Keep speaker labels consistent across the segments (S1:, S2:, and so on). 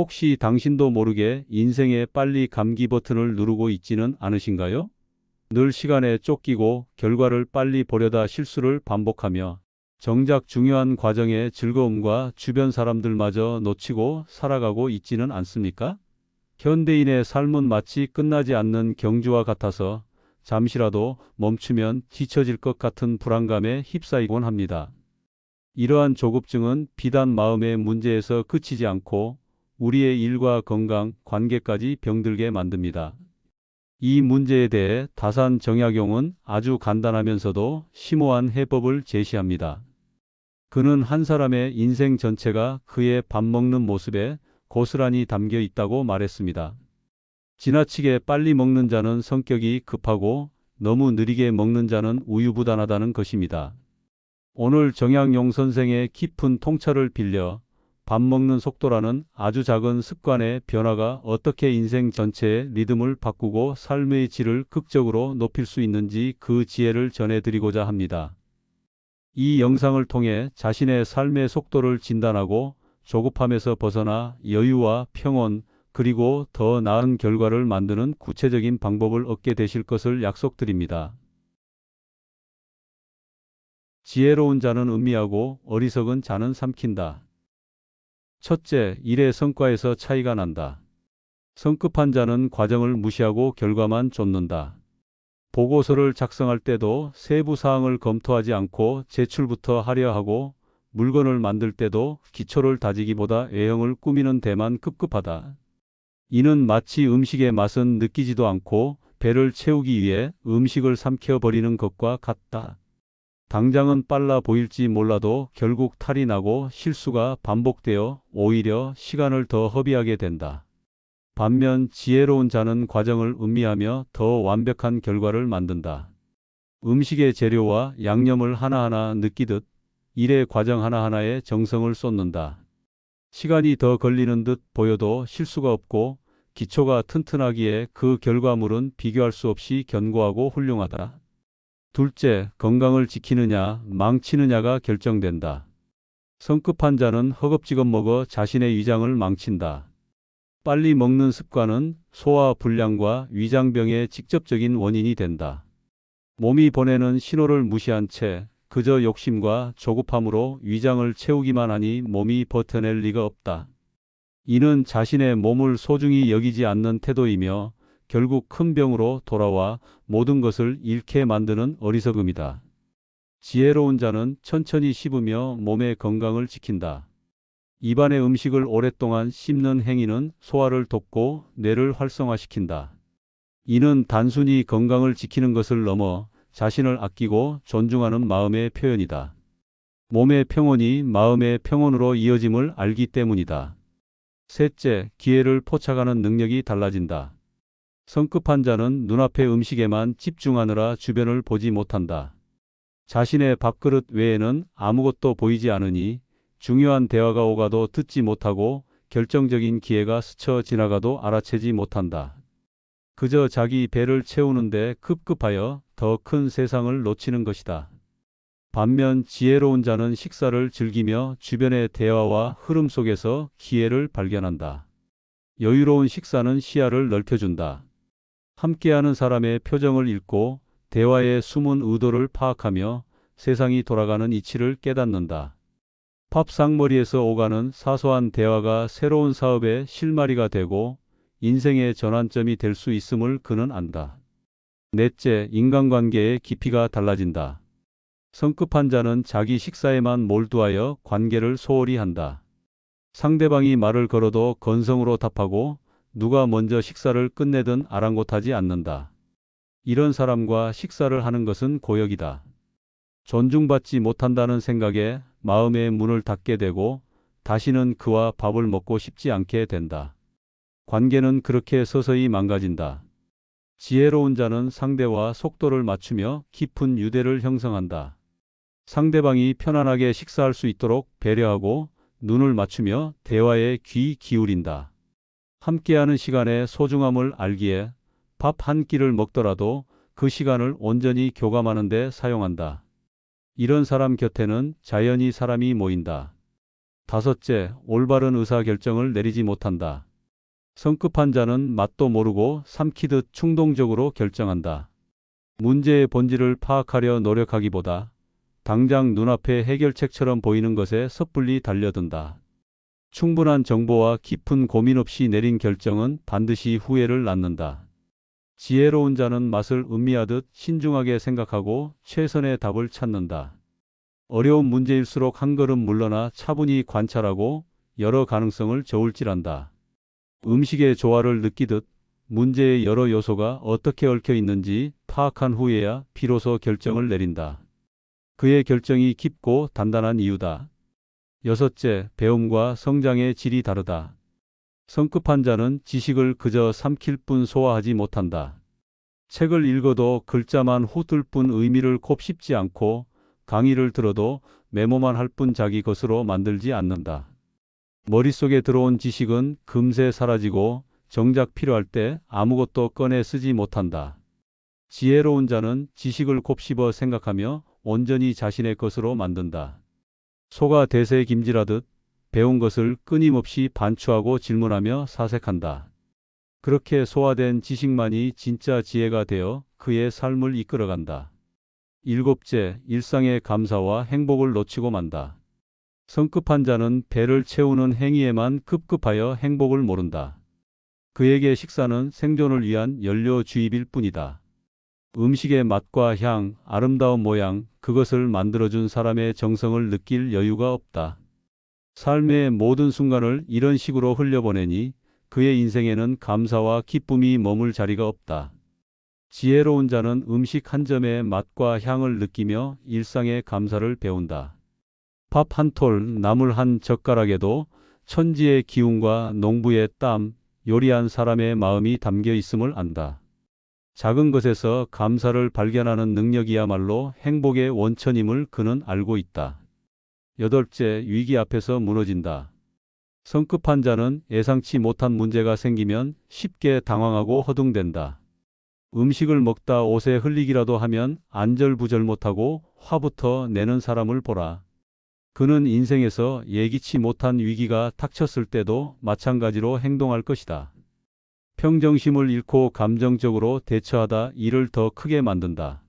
S1: 혹시 당신도 모르게 인생의 빨리 감기 버튼을 누르고 있지는 않으신가요? 늘 시간에 쫓기고 결과를 빨리 보려다 실수를 반복하며 정작 중요한 과정의 즐거움과 주변 사람들마저 놓치고 살아가고 있지는 않습니까? 현대인의 삶은 마치 끝나지 않는 경주와 같아서 잠시라도 멈추면 뒤처질 것 같은 불안감에 휩싸이곤 합니다. 이러한 조급증은 비단 마음의 문제에서 그치지 않고 우리의 일과 건강, 관계까지 병들게 만듭니다. 이 문제에 대해 다산 정약용은 아주 간단하면서도 심오한 해법을 제시합니다. 그는 한 사람의 인생 전체가 그의 밥 먹는 모습에 고스란히 담겨 있다고 말했습니다. 지나치게 빨리 먹는 자는 성격이 급하고 너무 느리게 먹는 자는 우유부단하다는 것입니다. 오늘 정약용 선생의 깊은 통찰을 빌려 밥 먹는 속도라는 아주 작은 습관의 변화가 어떻게 인생 전체의 리듬을 바꾸고 삶의 질을 극적으로 높일 수 있는지 그 지혜를 전해드리고자 합니다. 이 영상을 통해 자신의 삶의 속도를 진단하고 조급함에서 벗어나 여유와 평온 그리고 더 나은 결과를 만드는 구체적인 방법을 얻게 되실 것을 약속드립니다. 지혜로운 자는 음미하고 어리석은 자는 삼킨다. 첫째, 일의 성과에서 차이가 난다. 성급한 자는 과정을 무시하고 결과만 쫓는다. 보고서를 작성할 때도 세부 사항을 검토하지 않고 제출부터 하려 하고 물건을 만들 때도 기초를 다지기보다 외형을 꾸미는 데만 급급하다. 이는 마치 음식의 맛은 느끼지도 않고 배를 채우기 위해 음식을 삼켜버리는 것과 같다. 당장은 빨라 보일지 몰라도 결국 탈이 나고 실수가 반복되어 오히려 시간을 더 허비하게 된다. 반면 지혜로운 자는 과정을 음미하며 더 완벽한 결과를 만든다. 음식의 재료와 양념을 하나하나 느끼듯 일의 과정 하나하나에 정성을 쏟는다. 시간이 더 걸리는 듯 보여도 실수가 없고 기초가 튼튼하기에 그 결과물은 비교할 수 없이 견고하고 훌륭하다. 둘째, 건강을 지키느냐, 망치느냐가 결정된다. 성급한 자는 허겁지겁 먹어 자신의 위장을 망친다. 빨리 먹는 습관은 소화 불량과 위장병의 직접적인 원인이 된다. 몸이 보내는 신호를 무시한 채 그저 욕심과 조급함으로 위장을 채우기만 하니 몸이 버텨낼 리가 없다. 이는 자신의 몸을 소중히 여기지 않는 태도이며 결국 큰 병으로 돌아와 모든 것을 잃게 만드는 어리석음이다. 지혜로운 자는 천천히 씹으며 몸의 건강을 지킨다. 입안의 음식을 오랫동안 씹는 행위는 소화를 돕고 뇌를 활성화시킨다. 이는 단순히 건강을 지키는 것을 넘어 자신을 아끼고 존중하는 마음의 표현이다. 몸의 평온이 마음의 평온으로 이어짐을 알기 때문이다. 셋째, 기회를 포착하는 능력이 달라진다. 성급한 자는 눈앞의 음식에만 집중하느라 주변을 보지 못한다. 자신의 밥그릇 외에는 아무것도 보이지 않으니 중요한 대화가 오가도 듣지 못하고 결정적인 기회가 스쳐 지나가도 알아채지 못한다. 그저 자기 배를 채우는데 급급하여 더 큰 세상을 놓치는 것이다. 반면 지혜로운 자는 식사를 즐기며 주변의 대화와 흐름 속에서 기회를 발견한다. 여유로운 식사는 시야를 넓혀준다. 함께하는 사람의 표정을 읽고 대화의 숨은 의도를 파악하며 세상이 돌아가는 이치를 깨닫는다. 팝상머리에서 오가는 사소한 대화가 새로운 사업의 실마리가 되고 인생의 전환점이 될 수 있음을 그는 안다. 넷째, 인간관계의 깊이가 달라진다. 성급한 자는 자기 식사에만 몰두하여 관계를 소홀히 한다. 상대방이 말을 걸어도 건성으로 답하고 누가 먼저 식사를 끝내든 아랑곳하지 않는다. 이런 사람과 식사를 하는 것은 고역이다. 존중받지 못한다는 생각에 마음의 문을 닫게 되고 다시는 그와 밥을 먹고 싶지 않게 된다. 관계는 그렇게 서서히 망가진다. 지혜로운 자는 상대와 속도를 맞추며 깊은 유대를 형성한다. 상대방이 편안하게 식사할 수 있도록 배려하고 눈을 맞추며 대화에 귀 기울인다. 함께하는 시간의 소중함을 알기에 밥 한 끼를 먹더라도 그 시간을 온전히 교감하는 데 사용한다. 이런 사람 곁에는 자연히 사람이 모인다. 다섯째, 올바른 의사결정을 내리지 못한다. 성급한 자는 맛도 모르고 삼키듯 충동적으로 결정한다. 문제의 본질을 파악하려 노력하기보다 당장 눈앞에 해결책처럼 보이는 것에 섣불리 달려든다. 충분한 정보와 깊은 고민 없이 내린 결정은 반드시 후회를 낳는다. 지혜로운 자는 맛을 음미하듯 신중하게 생각하고 최선의 답을 찾는다. 어려운 문제일수록 한 걸음 물러나 차분히 관찰하고 여러 가능성을 저울질한다. 음식의 조화를 느끼듯 문제의 여러 요소가 어떻게 얽혀 있는지 파악한 후에야 비로소 결정을 내린다. 그의 결정이 깊고 단단한 이유다. 여섯째, 배움과 성장의 질이 다르다. 성급한 자는 지식을 그저 삼킬 뿐 소화하지 못한다. 책을 읽어도 글자만 훑을 뿐 의미를 곱씹지 않고 강의를 들어도 메모만 할 뿐 자기 것으로 만들지 않는다. 머릿속에 들어온 지식은 금세 사라지고 정작 필요할 때 아무것도 꺼내 쓰지 못한다. 지혜로운 자는 지식을 곱씹어 생각하며 온전히 자신의 것으로 만든다. 소가 대새 김질하듯 배운 것을 끊임없이 반추하고 질문하며 사색한다. 그렇게 소화된 지식만이 진짜 지혜가 되어 그의 삶을 이끌어간다. 일곱째, 일상의 감사와 행복을 놓치고 만다. 성급한 자는 배를 채우는 행위에만 급급하여 행복을 모른다. 그에게 식사는 생존을 위한 연료 주입일 뿐이다. 음식의 맛과 향, 아름다운 모양, 그것을 만들어준 사람의 정성을 느낄 여유가 없다. 삶의 모든 순간을 이런 식으로 흘려보내니 그의 인생에는 감사와 기쁨이 머물 자리가 없다. 지혜로운 자는 음식 한 점의 맛과 향을 느끼며 일상의 감사를 배운다. 밥 한 톨, 나물 한 젓가락에도 천지의 기운과 농부의 땀, 요리한 사람의 마음이 담겨 있음을 안다. 작은 것에서 감사를 발견하는 능력이야말로 행복의 원천임을 그는 알고 있다. 여덟째, 위기 앞에서 무너진다. 성급한 자는 예상치 못한 문제가 생기면 쉽게 당황하고 허둥댄다. 음식을 먹다 옷에 흘리기라도 하면 안절부절 못하고 화부터 내는 사람을 보라. 그는 인생에서 예기치 못한 위기가 닥쳤을 때도 마찬가지로 행동할 것이다. 평정심을 잃고 감정적으로 대처하다 일을 더 크게 만든다.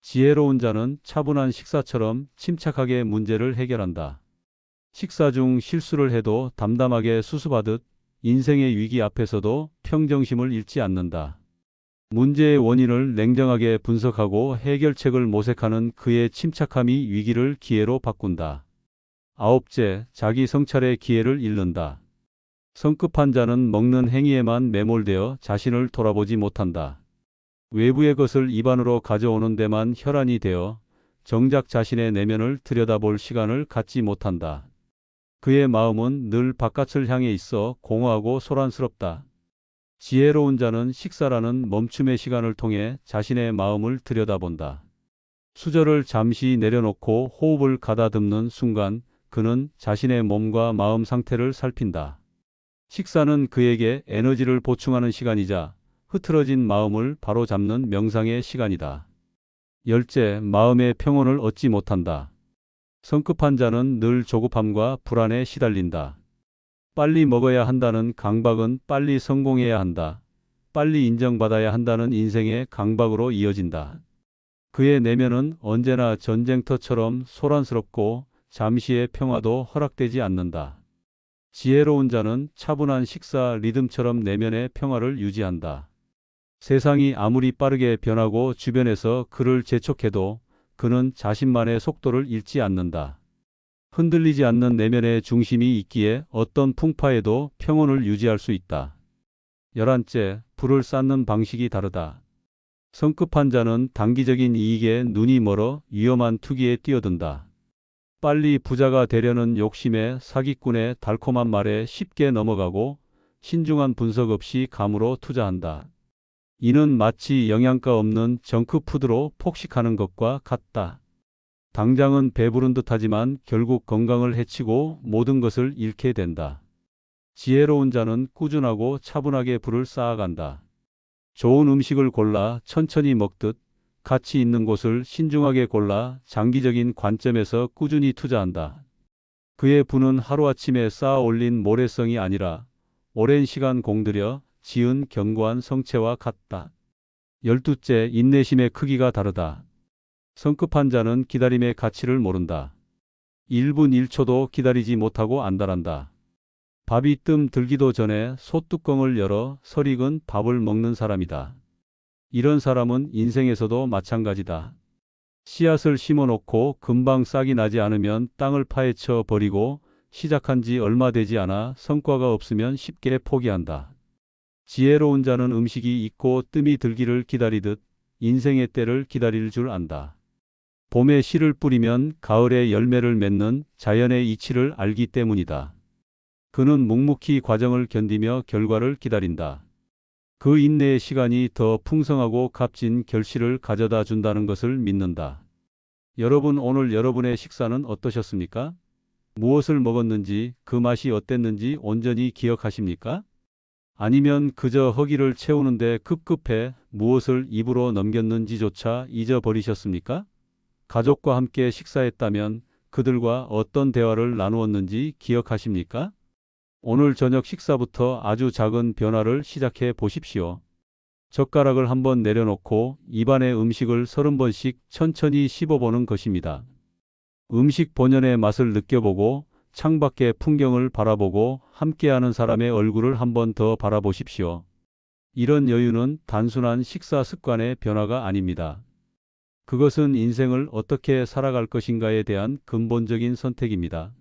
S1: 지혜로운 자는 차분한 식사처럼 침착하게 문제를 해결한다. 식사 중 실수를 해도 담담하게 수습하듯 인생의 위기 앞에서도 평정심을 잃지 않는다. 문제의 원인을 냉정하게 분석하고 해결책을 모색하는 그의 침착함이 위기를 기회로 바꾼다. 아홉째, 자기 성찰의 기회를 잃는다. 성급한 자는 먹는 행위에만 매몰되어 자신을 돌아보지 못한다. 외부의 것을 입안으로 가져오는 데만 혈안이 되어 정작 자신의 내면을 들여다볼 시간을 갖지 못한다. 그의 마음은 늘 바깥을 향해 있어 공허하고 소란스럽다. 지혜로운 자는 식사라는 멈춤의 시간을 통해 자신의 마음을 들여다본다. 수저를 잠시 내려놓고 호흡을 가다듬는 순간 그는 자신의 몸과 마음 상태를 살핀다. 식사는 그에게 에너지를 보충하는 시간이자 흐트러진 마음을 바로잡는 명상의 시간이다. 열째, 마음의 평온을 얻지 못한다. 성급한 자는 늘 조급함과 불안에 시달린다. 빨리 먹어야 한다는 강박은 빨리 성공해야 한다. 빨리 인정받아야 한다는 인생의 강박으로 이어진다. 그의 내면은 언제나 전쟁터처럼 소란스럽고 잠시의 평화도 허락되지 않는다. 지혜로운 자는 차분한 식사 리듬처럼 내면의 평화를 유지한다. 세상이 아무리 빠르게 변하고 주변에서 그를 재촉해도 그는 자신만의 속도를 잃지 않는다. 흔들리지 않는 내면의 중심이 있기에 어떤 풍파에도 평온을 유지할 수 있다. 열한째, 불을 쌓는 방식이 다르다. 성급한 자는 단기적인 이익에 눈이 멀어 위험한 투기에 뛰어든다. 빨리 부자가 되려는 욕심에 사기꾼의 달콤한 말에 쉽게 넘어가고 신중한 분석 없이 감으로 투자한다. 이는 마치 영양가 없는 정크푸드로 폭식하는 것과 같다. 당장은 배부른 듯하지만 결국 건강을 해치고 모든 것을 잃게 된다. 지혜로운 자는 꾸준하고 차분하게 불을 쌓아간다. 좋은 음식을 골라 천천히 먹듯 가치 있는 곳을 신중하게 골라 장기적인 관점에서 꾸준히 투자한다. 그의 부는 하루아침에 쌓아 올린 모래성이 아니라 오랜 시간 공들여 지은 견고한 성체와 같다. 열두째, 인내심의 크기가 다르다. 성급한 자는 기다림의 가치를 모른다. 1분 1초도 기다리지 못하고 안달한다. 밥이 뜸 들기도 전에 소뚜껑을 열어 설익은 밥을 먹는 사람이다. 이런 사람은 인생에서도 마찬가지다. 씨앗을 심어놓고 금방 싹이 나지 않으면 땅을 파헤쳐 버리고 시작한 지 얼마 되지 않아 성과가 없으면 쉽게 포기한다. 지혜로운 자는 음식이 익고 뜸이 들기를 기다리듯 인생의 때를 기다릴 줄 안다. 봄에 씨를 뿌리면 가을에 열매를 맺는 자연의 이치를 알기 때문이다. 그는 묵묵히 과정을 견디며 결과를 기다린다. 그 인내의 시간이 더 풍성하고 값진 결실을 가져다 준다는 것을 믿는다. 여러분 오늘 여러분의 식사는 어떠셨습니까? 무엇을 먹었는지 그 맛이 어땠는지 온전히 기억하십니까? 아니면 그저 허기를 채우는데 급급해 무엇을 입으로 넘겼는지조차 잊어버리셨습니까? 가족과 함께 식사했다면 그들과 어떤 대화를 나누었는지 기억하십니까? 오늘 저녁 식사부터 아주 작은 변화를 시작해 보십시오. 젓가락을 한번 내려놓고 입안의 음식을 서른 번씩 천천히 씹어보는 것입니다. 음식 본연의 맛을 느껴보고 창밖의 풍경을 바라보고 함께하는 사람의 얼굴을 한번 더 바라보십시오. 이런 여유는 단순한 식사 습관의 변화가 아닙니다. 그것은 인생을 어떻게 살아갈 것인가에 대한 근본적인 선택입니다.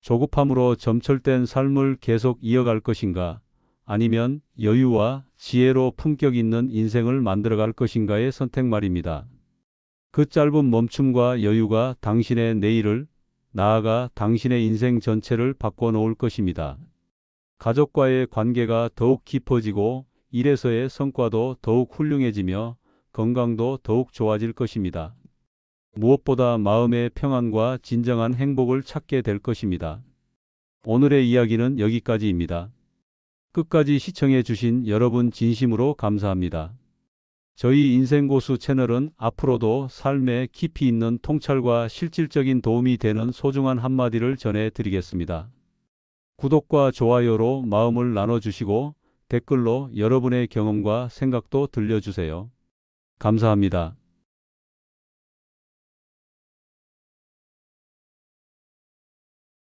S1: 조급함으로 점철된 삶을 계속 이어갈 것인가, 아니면 여유와 지혜로 품격 있는 인생을 만들어갈 것인가의 선택 말입니다. 그 짧은 멈춤과 여유가 당신의 내일을, 나아가 당신의 인생 전체를 바꿔놓을 것입니다. 가족과의 관계가 더욱 깊어지고 일에서의 성과도 더욱 훌륭해지며 건강도 더욱 좋아질 것입니다. 무엇보다 마음의 평안과 진정한 행복을 찾게 될 것입니다. 오늘의 이야기는 여기까지입니다. 끝까지 시청해 주신 여러분 진심으로 감사합니다. 저희 인생고수 채널은 앞으로도 삶에 깊이 있는 통찰과 실질적인 도움이 되는 소중한 한마디를 전해 드리겠습니다. 구독과 좋아요로 마음을 나눠주시고 댓글로 여러분의 경험과 생각도 들려주세요. 감사합니다.